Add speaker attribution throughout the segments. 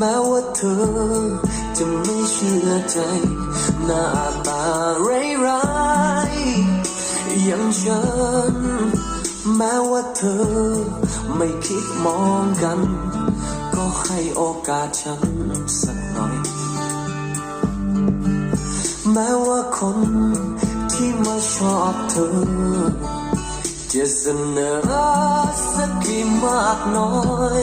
Speaker 1: ม้ว่าเธอ จะไม่เชื่อใจ หน้าตาร้ายๆอย่างฉัน แม้ว่าเธอ ไม่คิดมองกัน ก็ให้โอกาสฉันสักหน่อย แม้ว่าคนที่มาชอบเธอ จะเสนอสักกี่มากน้อย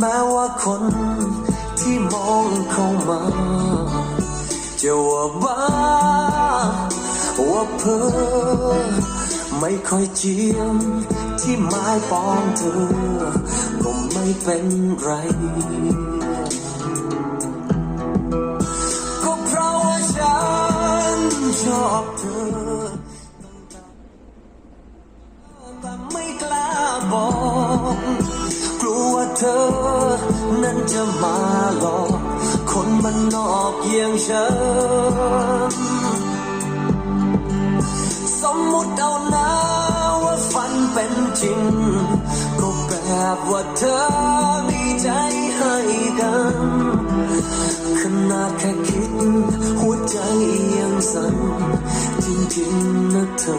Speaker 1: แม้ว่าคนที่มองเข้ามา จะว่าบ้า ว่าเพ้อไม่ค่อยเจียม ที่ไม้ปองเธอ ก็ไม่เป็นไร ก็เพราะว่าฉันชอบเธอ แต่ไม่กล้าบอกก นั้นจะมาหลอกคนมันนอกอย่างฉันสมมุติเอานะว่าฝันเป็นจริง ก็แบบว่าเธอมีใจให้กันขนาดแค่คิด หัวใจยังสั่นจริงๆนะเธอ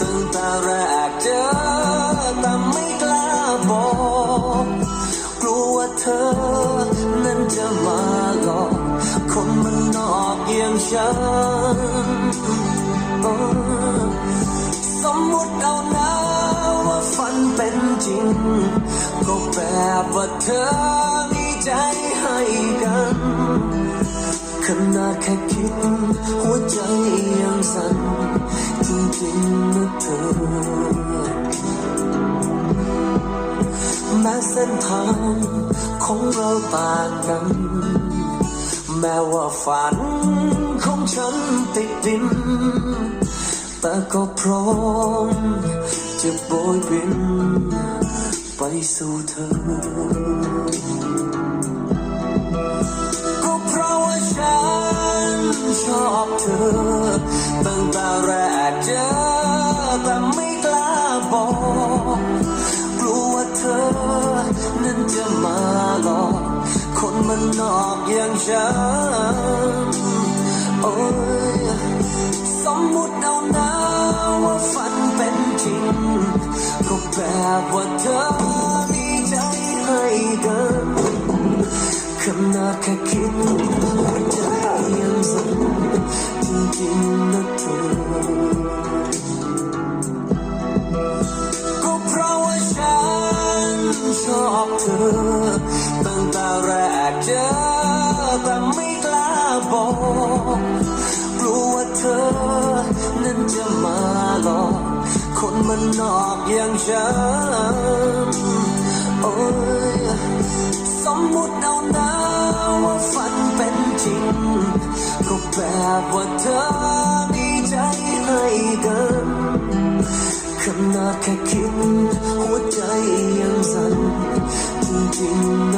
Speaker 1: ตั้งแต่แรกเจอแต่ไม่กล้าบอก กลัวว่าเธอ นั้นจะมาหลอกคนมันนอกอย่างฉันสมมุติเอานะว่าฝันเป็นจริง ก็แบบว่าเธอมีใจให้กัน ขนาดแค่คิดหัวใจยังสั่นจริงๆนะเธอแม้เส้นทางของเราต่างกัน แม้ว่าฝันของฉันติดดิน แต่ก็พร้อมจะโบยบิน ไปสู่เธอ ชอบเธอ ตั้งแต่แรกเจอแต่ไม่กล้าบอกกลัวว่าเธอ นั้นจะมาหลอกคนมันนอกอย่างฉันโอ้ยสมมุติเอานะว่าฝันเป็นจริง ก็แบบว่าเธอมีใจให้กันขนาดแค่คิดหัวใจยังสั่น จริงนะเธอ ก็เพราะว่าฉันชอบเธอ ตั้งแต่แรกเจอแต่ไม่กล้าบอกกลัวว่าเธอ นั้นจะมาหลอก คนมันนอกอย่างฉันโอ้ยสมมุติเอานะว่าฝันเป็นจริง ก็แบบว่าเธอมีใจให้กันขนาดแค่คิดหัวใจยังสั่นจริงๆนะ